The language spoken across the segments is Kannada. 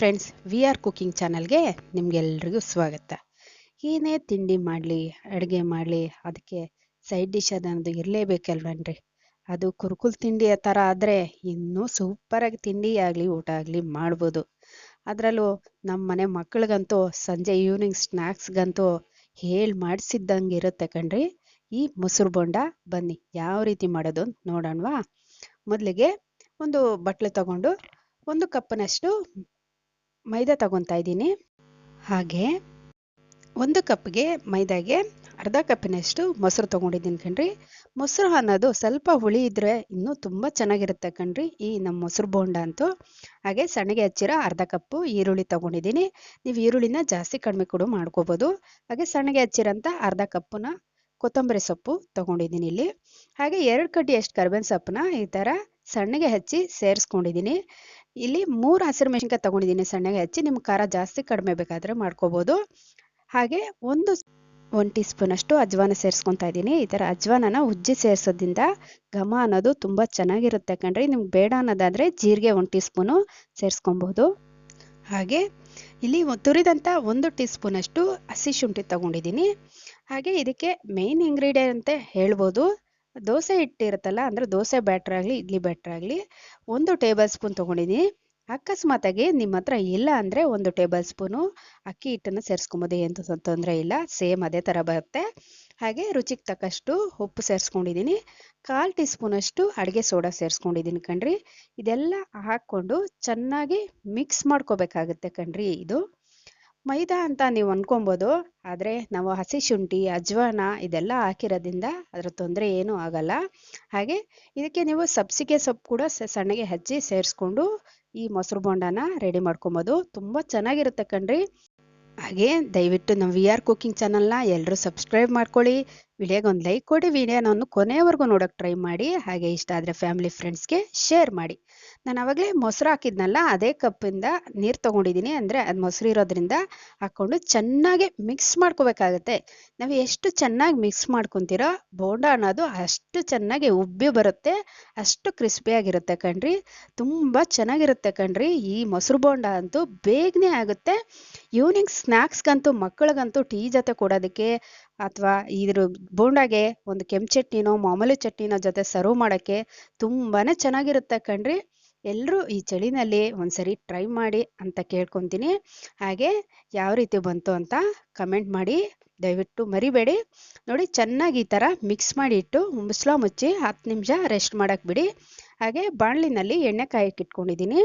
ಫ್ರೆಂಡ್ಸ್ ವಿ ಆರ್ ಕುಕಿಂಗ್ ಚಾನಲ್ಗೆ ನಿಮಗೆಲ್ರಿಗೂ ಸ್ವಾಗತ. ಏನೇ ತಿಂಡಿ ಮಾಡಲಿ, ಅಡುಗೆ ಮಾಡಲಿ, ಅದಕ್ಕೆ ಸೈಡ್ ಡಿಶ್ ಅದನ್ನದು ಇರಲೇಬೇಕಲ್ವನ್ರಿ? ಅದು ಕುರುಕುಲ್ ತಿಂಡಿ ಥರ ಆದರೆ ಇನ್ನೂ ಸೂಪರಾಗಿ ತಿಂಡಿ ಆಗಲಿ, ಊಟ ಆಗಲಿ ಮಾಡ್ಬೋದು. ಅದರಲ್ಲೂ ನಮ್ಮ ಮನೆ ಮಕ್ಕಳಿಗಂತೂ ಸಂಜೆ ಈವ್ನಿಂಗ್ ಸ್ನ್ಯಾಕ್ಸ್ಗಂತೂ ಹೇಳಿ ಮಾಡಿಸಿದ್ದಂಗೆ ಇರುತ್ತೆ ಕಣ್ರಿ. ಈ ಮೊಸರು ಬೊಂಡ ಬನ್ನಿ, ಯಾವ ರೀತಿ ಮಾಡೋದು ನೋಡೋಣವಾ? ಮೊದಲಿಗೆ ಒಂದು ಬಟ್ಲು ತಗೊಂಡು ಒಂದು ಕಪ್ನಷ್ಟು ಮೈದಾ ತಗೊತಾ ಇದ್ದೀನಿ. ಹಾಗೆ ಒಂದು ಕಪ್ಗೆ ಮೈದಾಗೆ ಅರ್ಧ ಕಪ್ಪಿನಷ್ಟು ಮೊಸರು ತೊಗೊಂಡಿದ್ದೀನಿ ಕಣ್ರಿ. ಮೊಸರು ಅನ್ನೋದು ಸ್ವಲ್ಪ ಹುಳಿ ಇದ್ರೆ ಇನ್ನೂ ತುಂಬ ಚೆನ್ನಾಗಿರುತ್ತೆ ಕಣ್ರಿ ಈ ನಮ್ಮ ಮೊಸರು ಬೋಂಡ ಅಂತೂ. ಹಾಗೆ ಸಣ್ಣಗೆ ಹಚ್ಚಿರೋ ಅರ್ಧ ಕಪ್ಪು ಈರುಳ್ಳಿ ತಗೊಂಡಿದ್ದೀನಿ. ನೀವು ಈರುಳ್ಳಿನ ಜಾಸ್ತಿ ಕಡಿಮೆ ಕೂಡ ಮಾಡ್ಕೋಬೋದು. ಹಾಗೆ ಸಣ್ಣಗೆ ಹಚ್ಚಿರೋಂಥ ಅರ್ಧ ಕಪ್ಪುನ ಕೊತ್ತಂಬರಿ ಸೊಪ್ಪು ತಗೊಂಡಿದ್ದೀನಿ ಇಲ್ಲಿ. ಹಾಗೆ ಎರಡು ಕಡ್ಡಿ ಎಷ್ಟು ಕರ್ಬೇವಿನ ಸೊಪ್ಪನ್ನ ಈ ಥರ ಸಣ್ಣಗೆ ಹಚ್ಚಿ ಸೇರಿಸ್ಕೊಂಡಿದ್ದೀನಿ. ಇಲ್ಲಿ ಮೂರು ಹಸಿರು ಮೆಣಸಿನ್ಕಾಯಿ ತಗೊಂಡಿದ್ದೀನಿ ಸಣ್ಣಗೆ. ಹಚ್ಚಿ ನಿಮ್ಗೆ ಖಾರ ಜಾಸ್ತಿ ಕಡಿಮೆ ಬೇಕಾದರೆ ಮಾಡ್ಕೋಬೋದು. ಹಾಗೆ ಒಂದು ಒನ್ ಟೀ ಸ್ಪೂನಷ್ಟು ಅಜ್ವಾನ ಸೇರಿಸ್ಕೊತಾ ಇದ್ದೀನಿ. ಈ ಥರ ಅಜ್ವಾನನ ಉಜ್ಜಿ ಸೇರಿಸೋದ್ರಿಂದ ಘಮ ಅನ್ನೋದು ತುಂಬ ಚೆನ್ನಾಗಿರುತ್ತೆ ಕಣ್ರಿ. ನಿಮ್ಗೆ ಬೇಡ ಅನ್ನೋದಾದರೆ ಜೀರಿಗೆ ಒನ್ ಟೀ ಸ್ಪೂನು ಸೇರಿಸ್ಕೊಬೋದು. ಹಾಗೆ ಇಲ್ಲಿ ತುರಿದಂಥ ಒಂದು ಟೀ ಸ್ಪೂನಷ್ಟು ಹಸಿ ಶುಂಠಿ ತಗೊಂಡಿದ್ದೀನಿ. ಹಾಗೆ ಇದಕ್ಕೆ ಮೇನ್ ಇಂಗ್ರೀಡಿಯೆಂಟ್ ಅಂತ ಹೇಳ್ಬೋದು. ದೋಸೆ ಹಿಟ್ಟಿರುತ್ತಲ್ಲ ಅಂದರೆ ದೋಸೆ ಬ್ಯಾಟ್ರ್ ಆಗಲಿ, ಇಡ್ಲಿ ಬ್ಯಾಟ್ರ್ ಆಗಲಿ, ಒಂದು ಟೇಬಲ್ ಸ್ಪೂನ್ ತೊಗೊಂಡಿದ್ದೀನಿ ಅಕಸ್ಮಾತಾಗಿ ನಿಮ್ಮ ಹತ್ರ ಇಲ್ಲ ಅಂದರೆ ಒಂದು ಟೇಬಲ್ ಸ್ಪೂನು ಅಕ್ಕಿ ಹಿಟ್ಟನ್ನು ಸೇರಿಸ್ಕೊಬೋದು ಏನು ತೊಂದರೆ ಇಲ್ಲ, ಸೇಮ್ ಅದೇ ಥರ ಬರುತ್ತೆ. ಹಾಗೆ ರುಚಿಗೆ ತಕ್ಕಷ್ಟು ಉಪ್ಪು ಸೇರಿಸ್ಕೊಂಡಿದ್ದೀನಿ ಕಾಲು ಟೀ ಸ್ಪೂನಷ್ಟು ಅಡುಗೆ ಸೋಡಾ ಸೇರಿಸ್ಕೊಂಡಿದ್ದೀನಿ ಕಣ್ರಿ. ಇದೆಲ್ಲ ಹಾಕ್ಕೊಂಡು ಚೆನ್ನಾಗಿ ಮಿಕ್ಸ್ ಮಾಡ್ಕೋಬೇಕಾಗುತ್ತೆ ಕಣ್ರಿ ಇದು. ಮೈದಾ ಅಂತ ನೀವು ಅನ್ಕೊಬೋದು, ಆದರೆ ನಾವು ಹಸಿ ಶುಂಠಿ, ಅಜ್ವಾನ ಇದೆಲ್ಲ ಹಾಕಿರೋದ್ರಿಂದ ಅದರ ತೊಂದರೆ ಏನೂ ಆಗಲ್ಲ. ಹಾಗೆ ಇದಕ್ಕೆ ನೀವು ಸಬ್ಸಿಗೆ ಸೊಪ್ಪು ಕೂಡ ಸಣ್ಣಗೆ ಹಚ್ಚಿ ಸೇರಿಸ್ಕೊಂಡು ಈ ಮೊಸರು ಬೋಂಡನ ರೆಡಿ ಮಾಡ್ಕೊಬೋದು. ತುಂಬ ಚೆನ್ನಾಗಿರುತ್ತೆ ಕಣ್ರಿ. ಹಾಗೆ ದಯವಿಟ್ಟು ನಮ್ಮ ವಿ ಆರ್ ಕುಕಿಂಗ್ ಚಾನಲ್ನ ಎಲ್ಲರೂ ಸಬ್ಸ್ಕ್ರೈಬ್ ಮಾಡ್ಕೊಳ್ಳಿ. ವಿಡಿಯೋಗೆ ಒಂದು ಲೈಕ್ ಕೊಡಿ ವಿಡಿಯೋನ ಕೊನೆವರೆಗೂ ನೋಡೋಕೆ ಟ್ರೈ ಮಾಡಿ, ಹಾಗೆ ಇಷ್ಟ ಆದರೆ ಫ್ಯಾಮಿಲಿ ಫ್ರೆಂಡ್ಸ್ಗೆ ಶೇರ್ ಮಾಡಿ. ನಾನು ಆವಾಗಲೇ ಮೊಸರು ಹಾಕಿದ್ನಲ್ಲ, ಅದೇ ಕಪ್ಪಿಂದ ನೀರು ತೊಗೊಂಡಿದ್ದೀನಿ ಅಂದರೆ ಅದು ಮೊಸರು ಇರೋದ್ರಿಂದ ಹಾಕ್ಕೊಂಡು ಚೆನ್ನಾಗಿ ಮಿಕ್ಸ್ ಮಾಡ್ಕೋಬೇಕಾಗತ್ತೆ. ನಾವು ಎಷ್ಟು ಚೆನ್ನಾಗಿ ಮಿಕ್ಸ್ ಮಾಡ್ಕೊತೀರೋ, ಬೋಂಡ ಅನ್ನೋದು ಅಷ್ಟು ಚೆನ್ನಾಗಿ ಉಬ್ಬಿ ಬರುತ್ತೆ, ಅಷ್ಟು ಕ್ರಿಸ್ಪಿಯಾಗಿರುತ್ತೆ ಕಣ್ರಿ. ತುಂಬ ಚೆನ್ನಾಗಿರುತ್ತೆ ಕಣ್ರಿ, ಈ ಮೊಸರು ಬೋಂಡ ಅಂತೂ ಬೇಗನೆ ಆಗುತ್ತೆ. ಈವ್ನಿಂಗ್ ಸ್ನ್ಯಾಕ್ಸ್ಗಂತೂ ಮಕ್ಕಳಿಗಂತೂ ಟೀ ಜೊತೆ ಕೊಡೋದಕ್ಕೆ ಅಥವಾ ಇದ್ರ ಬೋಂಡಾಗೆ ಒಂದು ಕೆಂಪು ಚಟ್ನಿನೋ, ಮಾಮೂಲಿ ಚಟ್ನಿನೋ ಜೊತೆ ಸರ್ವ್ ಮಾಡೋಕ್ಕೆ ತುಂಬಾ ಚೆನ್ನಾಗಿರುತ್ತೆ ಕಣ್ರಿ. ಎಲ್ಲರೂ ಈ ಚಳಿನಲ್ಲಿ ಒಂದ್ಸರಿ ಟ್ರೈ ಮಾಡಿ ಅಂತ ಕೇಳ್ಕೊತೀನಿ. ಹಾಗೆ ಯಾವ ರೀತಿ ಬಂತು ಅಂತ ಕಮೆಂಟ್ ಮಾಡಿ. ದಯವಿಟ್ಟು ಮರಿಬೇಡಿ. ನೋಡಿ ಚೆನ್ನಾಗಿ ಈ ಥರ ಮಿಕ್ಸ್ ಮಾಡಿ ಇಟ್ಟು ಮುಸ್ಲ ಮುಚ್ಚಿ ಹತ್ತು ನಿಮಿಷ ರೆಸ್ಟ್ ಮಾಡೋಕ್ಕೆ ಬಿಡಿ. ಹಾಗೆ ಬಾಣಲಿನಲ್ಲಿ ಎಣ್ಣೆ ಕಾಯಕ್ಕೆ ಇಟ್ಕೊಂಡಿದ್ದೀನಿ.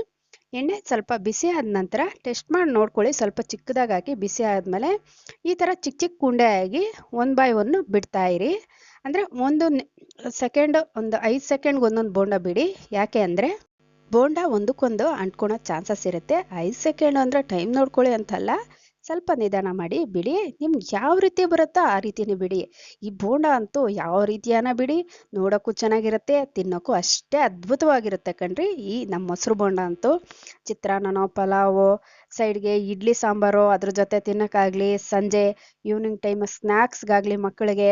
ಎಣ್ಣೆ ಸ್ವಲ್ಪ ಬಿಸಿ ಆದ ನಂತರ ಟೆಸ್ಟ್ ಮಾಡಿ ನೋಡ್ಕೊಳ್ಳಿ. ಸ್ವಲ್ಪ ಚಿಕ್ಕದಾಗಿ ಹಾಕಿ ಬಿಸಿ ಆದಮೇಲೆ ಈ ಥರ ಚಿಕ್ಕ ಚಿಕ್ಕ ಕುಂಡೆ ಆಗಿ ಒನ್ ಬೈ ಒನ್ ಇರಿ. ಅಂದರೆ ಒಂದು ಸೆಕೆಂಡ್ ಒಂದು ಐದು ಸೆಕೆಂಡ್ಗೆ ಒಂದೊಂದು ಬೋಂಡ ಬಿಡಿ. ಯಾಕೆ ಅಂದರೆ ಬೋಂಡ ಒಂದಕ್ಕೊಂದು ಅಂಟ್ಕೊಳೋ ಚಾನ್ಸಸ್ ಇರುತ್ತೆ. ಐದು ಸೆಕೆಂಡ್ ಅಂದರೆ ಟೈಮ್ ನೋಡ್ಕೊಳ್ಳಿ ಅಂತಲ್ಲ. ಸ್ವಲ್ಪ ನಿಧಾನ ಮಾಡಿ, ಬಿಡಿ, ನಿಮ್ಗೆ ಯಾವ ರೀತಿ ಬರುತ್ತೋ ಆ ರೀತಿನೇ ಬಿಡಿ. ಈ ಬೋಂಡ ಅಂತೂ ಯಾವ ರೀತಿಯಾನ ಬಿಡಿ, ನೋಡೋಕ್ಕೂ ಚೆನ್ನಾಗಿರುತ್ತೆ, ತಿನ್ನೋಕ್ಕೂ ಅಷ್ಟೇ ಅದ್ಭುತವಾಗಿರುತ್ತೆ ಕಣ್ರಿ ಈ ನಮ್ಮ ಮೊಸರು ಬೋಂಡ ಅಂತೂ. ಚಿತ್ರಾನ್ನನೋ, ಪಲಾವು, ಸೈಡ್ಗೆ ಇಡ್ಲಿ ಸಾಂಬಾರು, ಅದ್ರ ಜೊತೆ ತಿನ್ನೋಕ್ಕಾಗಲಿ, ಸಂಜೆ ಈವ್ನಿಂಗ್ ಟೈಮ್ ಸ್ನ್ಯಾಕ್ಸ್ಗಾಗಲಿ ಮಕ್ಕಳಿಗೆ,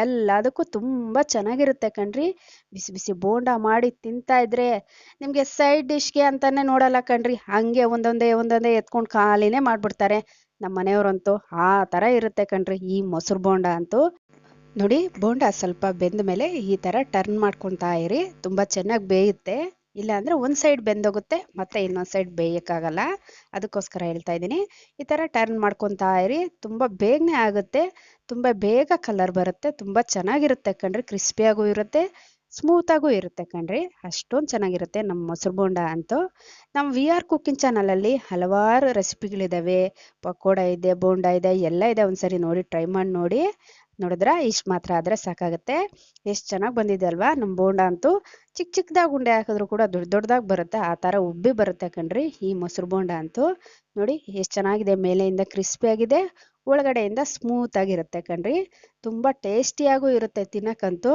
ಎಲ್ಲದಕ್ಕೂ ತುಂಬ ಚೆನ್ನಾಗಿರುತ್ತೆ ಕಣ್ರಿ. ಬಿಸಿ ಬಿಸಿ ಬೋಂಡ ಮಾಡಿ ತಿಂತಾ ಇದ್ರೆ ನಿಮಗೆ ಸೈಡ್ ಡಿಶ್ಗೆ ಅಂತಾನೆ ನೋಡಲ್ಲ ಕಣ್ರಿ. ಹಂಗೆ ಒಂದೊಂದೇ ಒಂದೊಂದೇ ಎತ್ಕೊಂಡು ಖಾಲಿನೇ ಮಾಡ್ಬಿಡ್ತಾರೆ. ನಮ್ಮ ಮನೆಯವರಂತೂ ಆ ಥರ ಇರುತ್ತೆ ಕಣ್ರಿ ಈ ಮೊಸರು ಬೋಂಡ ಅಂತೂ. ನೋಡಿ ಬೋಂಡ ಸ್ವಲ್ಪ ಬೆಂದ ಮೇಲೆ ಈ ಥರ ಟರ್ನ್ ಮಾಡ್ಕೊತಾ ಇರಿ. ತುಂಬ ಚೆನ್ನಾಗಿ ಬೇಯುತ್ತೆ. ಇಲ್ಲ ಅಂದ್ರೆ ಒಂದು ಸೈಡ್ ಬೆಂದೋಗುತ್ತೆ, ಮತ್ತೆ ಇನ್ನೊಂದು ಸೈಡ್ ಬೇಯೋಕ್ಕಾಗಲ್ಲ. ಅದಕ್ಕೋಸ್ಕರ ಹೇಳ್ತಾ ಇದ್ದೀನಿ. ಈ ಥರ ಟರ್ನ್ ಮಾಡ್ಕೊತಾ ಇರಿ. ತುಂಬ ಬೇಗನೆ ಆಗುತ್ತೆ. ತುಂಬ ಬೇಗ ಕಲರ್ ಬರುತ್ತೆ. ತುಂಬ ಚೆನ್ನಾಗಿರುತ್ತೆ ಕಣ್ರಿ. ಕ್ರಿಸ್ಪಿಯಾಗೂ ಇರುತ್ತೆ. ಸ್ಮೂತಾಗೂ ಇರುತ್ತೆ ಕಣ್ರಿ. ಅಷ್ಟೊಂದು ಚೆನ್ನಾಗಿರುತ್ತೆ ನಮ್ಮ ಮೊಸರು ಬೋಂಡ ಅಂತೂ. ನಮ್ಮ ವಿ ಆರ್ ಕುಕ್ಕಿಂಗ್ ಚಾನಲಲ್ಲಿ ಹಲವಾರು ರೆಸಿಪಿಗಳಿದ್ದಾವೆ ಪಕೋಡ ಇದೆ, ಬೋಂಡ ಇದೆ, ಎಲ್ಲ ಇದೆ ಒಂದ್ಸರಿ ನೋಡಿ, ಟ್ರೈ ಮಾಡಿ ನೋಡಿ. ನೋಡಿದ್ರ ಇಷ್ಟು ಮಾತ್ರ ಆದರೆ ಸಾಕಾಗುತ್ತೆ. ಎಷ್ಟು ಚೆನ್ನಾಗಿ ಬಂದಿದೆ ಅಲ್ವಾ? ನಮ್ಮ ಬೋಂಡ ಅಂತೂ. ಚಿಕ್ಕ ಚಿಕ್ಕದಾಗಿ ಉಂಡೆ ಹಾಕಿದ್ರು ಕೂಡ ದೊಡ್ಡ ದೊಡ್ಡದಾಗಿ ಬರುತ್ತೆ. ಆ ಥರ ಉಬ್ಬಿ ಬರುತ್ತೆ ಕಣ್ರಿ ಈ ಮೊಸರು ಬೋಂಡ ಅಂತೂ. ನೋಡಿ, ಎಷ್ಟು ಚೆನ್ನಾಗಿದೆ. ಮೇಲೆಯಿಂದ ಕ್ರಿಸ್ಪಿಯಾಗಿದೆ ಒಳಗಡೆಯಿಂದ ಸ್ಮೂತ್ ಆಗಿರುತ್ತೆ ಕಣ್ರಿ. ತುಂಬ ಟೇಸ್ಟಿಯಾಗೂ ಇರುತ್ತೆ ತಿನ್ನಕ್ಕಂತೂ.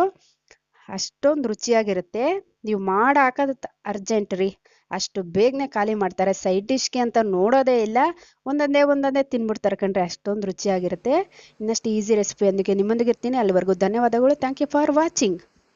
ಅಷ್ಟೊಂದು ರುಚಿಯಾಗಿರುತ್ತೆ. ನೀವು ಮಾಡಾಕೋದು ಅರ್ಜೆಂಟ್ ರೀ. ಅಷ್ಟು ಬೇಗನೆ ಖಾಲಿ ಮಾಡ್ತಾರೆ. ಸೈಡ್ ಡಿಶ್ಗೆ ಅಂತ ನೋಡೋದೇ ಇಲ್ಲ. ಒಂದೊಂದೇ ಒಂದೊಂದೇ ತಿನ್ಬಿಡ್ತಾರೆ ಕಣ್ರಿ. ಅಷ್ಟೊಂದು ರುಚಿಯಾಗಿರುತ್ತೆ. ಇನ್ನಷ್ಟು ಈಸಿ ರೆಸಿಪಿಯೊಂದಿಗೆ ನಿಮ್ಮೊಂದಿಗೆ ಇರ್ತೀನಿ ಅಲ್ಲಿವರೆಗೂ ಧನ್ಯವಾದಗಳು. Thank you for watching